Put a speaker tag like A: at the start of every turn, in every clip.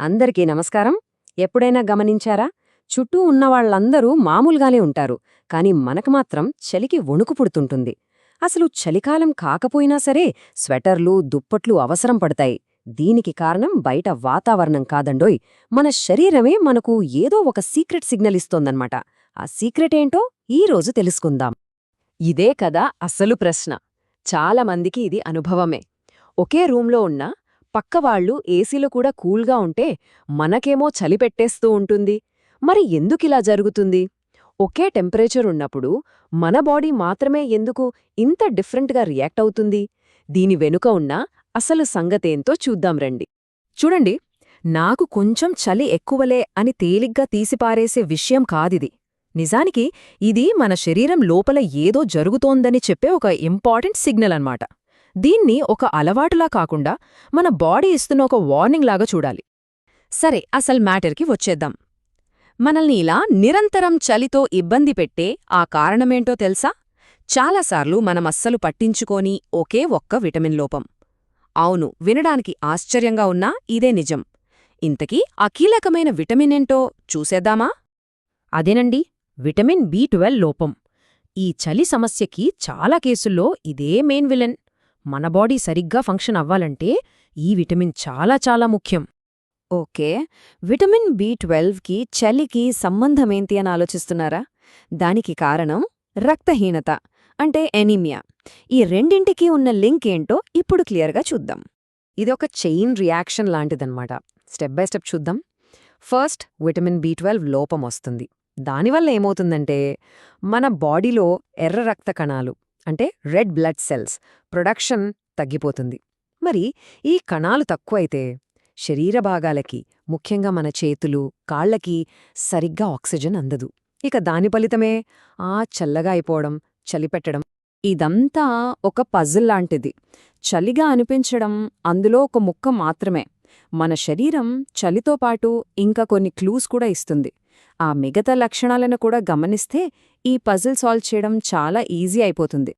A: అందరికీ నమస్కారం. ఎప్పుడైనా గమనించారా? చుట్టూ ఉన్నవాళ్ళందరూ మామూలుగానే ఉంటారు కాని మనకు మాత్రం చలికి వణుకు పుడుతుంటుంది. అసలు చలికాలం కాకపోయినా సరే స్వెటర్లు దుప్పట్లు అవసరం పడతాయి. దీనికి కారణం బయట వాతావరణం కాదండోయ్. మన శరీరమే మనకు ఏదో ఒక సీక్రెట్ సిగ్నల్ ఇస్తోందన్నమాట. ఆ సీక్రెట్ ఏంటో ఈ రోజు తెలుసుకుందాం. ఇదే కదా అసలు ప్రశ్న. చాలామందికి ఇది అనుభవమే. ఒకే రూంలో ఉన్నా పక్కవాళ్ళు ఏసీలో కూడా కూల్గా ఉంటే మనకేమో చలి పెట్టేస్తూ ఉంటుంది. మరి ఎందుకిలా జరుగుతుంది? ఒకే టెంపరేచర్ ఉన్నప్పుడు మన బాడీ మాత్రమే ఎందుకు ఇంత డిఫరెంట్గా రియాక్ట్ అవుతుంది? దీని వెనుక ఉన్న అసలు సంగతేంతో చూద్దాం రండి. చూడండి నాకు కొంచెం చలి ఎక్కువలే అని తేలిగ్గా తీసిపారేసే విషయం కాదిది. నిజానికి ఇది మన శరీరం లోపల ఏదో జరుగుతోందని చెప్పే ఒక ఇంపార్టెంట్ సిగ్నల్ అన్నమాట. దీన్ని ఒక అలవాటులా కాకుండా మన బాడీ ఇస్తున్న ఒక వార్నింగ్ లాగా చూడాలి. సరే అసలు మ్యాటర్కి వచ్చేద్దాం. మనల్ని ఇలా నిరంతరం చలితో ఇబ్బంది పెట్టే ఆ కారణమేంటో తెలుసా? చాలాసార్లు మనం అస్సలు పట్టించుకోని ఒకే ఒక్క విటమిన్ లోపం. అవును వినడానికి ఆశ్చర్యంగా ఉన్నా ఇదే నిజం. ఇంతకీ ఆ కీలకమైన విటమినేంటో చూసేద్దామా? అదేనండి విటమిన్ బి ట్వెల్వ్ లోపం. ఈ చలి సమస్యకి చాలా కేసుల్లో ఇదే మెయిన్ విలన్. మన బాడీ సరిగ్గా ఫంక్షన్ అవ్వాలంటే ఈ విటమిన్ చాలా చాలా ముఖ్యం. ఓకే. విటమిన్ బి ట్వెల్వ్కి చలికి సంబంధమేంటి అని ఆలోచిస్తున్నారా? దానికి కారణం రక్తహీనత అంటే ఎనీమియా. ఈ రెండింటికి ఉన్న లింక్ ఏంటో ఇప్పుడు క్లియర్గా చూద్దాం. ఇది ఒక చైన్ రియాక్షన్ లాంటిదన్నమాట. స్టెప్ బై స్టెప్ చూద్దాం. ఫస్ట్ విటమిన్ బి ట్వెల్వ్ లోపం వస్తుంది. దానివల్ల ఏమవుతుందంటే మన బాడీలో ఎర్ర రక్త కణాలు అంటే రెడ్ బ్లడ్ సెల్స్ ప్రొడక్షన్ తగ్గిపోతుంది. మరి ఈ కణాలు తక్కువైతే శరీర భాగాలకి ముఖ్యంగా మన చేతులు కాళ్ళకి సరిగ్గా ఆక్సిజన్ అందదు. ఇక దాని ఫలితమే ఆ చల్లగా అయిపోవడం చలిపెట్టడం. ఇదంతా ఒక పజిల్ లాంటిది. చలిగా అనిపించడం అందులో ఒక ముక్క మాత్రమే. మన శరీరం చలితో పాటు ఇంకా కొన్ని క్లూస్ కూడా ఇస్తుంది. ఆ మిగతా లక్షణాలను కూడా గమనిస్తే ఈ పజిల్ సాల్వ్ చేయడం చాలా ఈజీ అయిపోతుంది.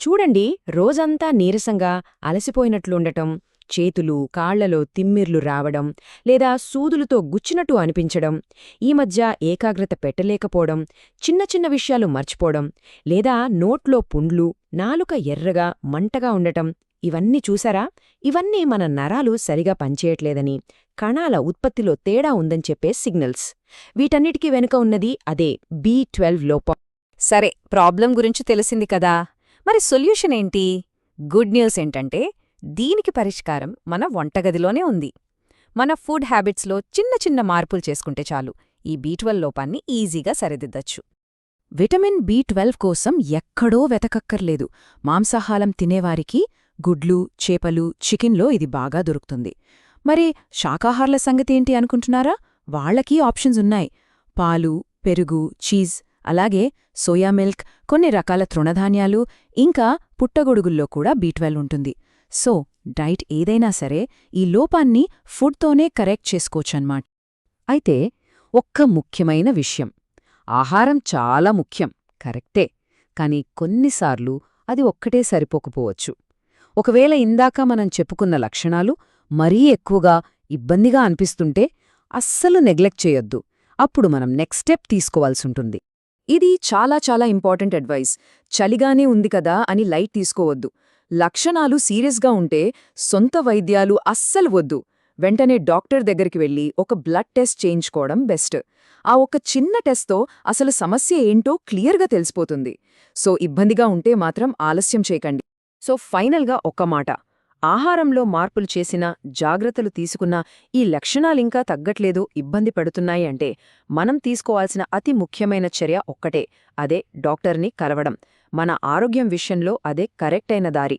A: చూడండి రోజంతా నీరసంగా అలసిపోయినట్లుండటం చేతులు కాళ్ళలో తిమ్మిర్లు రావడం లేదా సూదులతో గుచ్చినట్టు అనిపించడం ఈ మధ్య ఏకాగ్రత పెట్టలేకపోవడం చిన్న చిన్న విషయాలు మర్చిపోవడం లేదా నోట్లో పుండ్లు నాలుక ఎర్రగా మంటగా ఉండటం ఇవన్నీ చూసారా? ఇవన్నీ మన నరాలు సరిగా పనిచేయట్లేదని కణాల ఉత్పత్తిలో తేడా ఉందని చెప్పే సిగ్నల్స్. వీటన్నిటికీ వెనుక ఉన్నది అదే బి ట్వెల్వ్ లోపం. సరే ప్రాబ్లం గురించి తెలిసింది కదా? మరి సొల్యూషన్ ఏంటి? గుడ్ న్యూస్ ఏంటంటే దీనికి పరిష్కారం మన వంటగదిలోనే ఉంది. మన ఫుడ్ హ్యాబిట్స్లో చిన్న చిన్న మార్పులు చేసుకుంటే చాలు. ఈ బీ లోపాన్ని ఈజీగా సరిదిద్దచ్చు. విటమిన్ బి ట్వెల్వ్ కోసం ఎక్కడో వెతకక్కర్లేదు. మాంసాహారం తినేవారికి గుడ్లు చేపలు చికెన్లో ఇది బాగా దొరుకుతుంది. మరి శాకాహారుల సంగతేంటి అనుకుంటున్నారా? వాళ్ళకీ ఆప్షన్స్ ఉన్నాయి. పాలు పెరుగు చీజ్ అలాగే సోయా మిల్క్ కొన్ని రకాల తృణధాన్యాలు ఇంకా పుట్టగొడుగుల్లో కూడా బీట్వెల్ ఉంటుంది. సో డైట్ ఏదైనా సరే ఈ లోపాన్ని ఫుడ్తోనే కరెక్ట్ చేసుకోవచ్చన్మాట అయితే ఒక్క ముఖ్యమైన విషయం. ఆహారం చాలా ముఖ్యం కరెక్టే. కానీ కొన్నిసార్లు అది ఒక్కటే సరిపోకపోవచ్చు. ఒకవేళ ఇందాక మనం చెప్పుకున్న లక్షణాలు మరీ ఎక్కువగా ఇబ్బందిగా అనిపిస్తుంటే అస్సలు నెగ్లెక్ట్ చేయొద్దు. అప్పుడు మనం నెక్స్ట్ స్టెప్ తీసుకోవాల్సుంటుంది. ఇది చాలా చాలా ఇంపార్టెంట్ అడ్వైస్. చలిగానే ఉంది కదా అని లైట్ తీసుకోవద్దు. లక్షణాలు సీరియస్గా ఉంటే సొంత వైద్యాలు అస్సలు వద్దు. వెంటనే డాక్టర్ దగ్గరికి వెళ్ళి ఒక బ్లడ్ టెస్ట్ చేయించుకోవడం బెస్ట్. ఆ ఒక చిన్న టెస్ట్తో అసలు సమస్య ఏంటో క్లియర్గా తెలిసిపోతుంది. సో ఇబ్బందిగా ఉంటే మాత్రం ఆలస్యం చేయకండి. సో ఫైనల్గా ఒక్క మాట. ఆహారంలో మార్పులు చేసినా జాగ్రత్తలు తీసుకున్నా ఈ లక్షణాలింకా తగ్గట్లేదు ఇబ్బంది పెడుతున్నాయి అంటే మనం తీసుకోవాల్సిన అతి ముఖ్యమైన చర్య ఒక్కటే అదే డాక్టర్ని కలవడం. మన ఆరోగ్యం విషయంలో అదే కరెక్టైన దారి.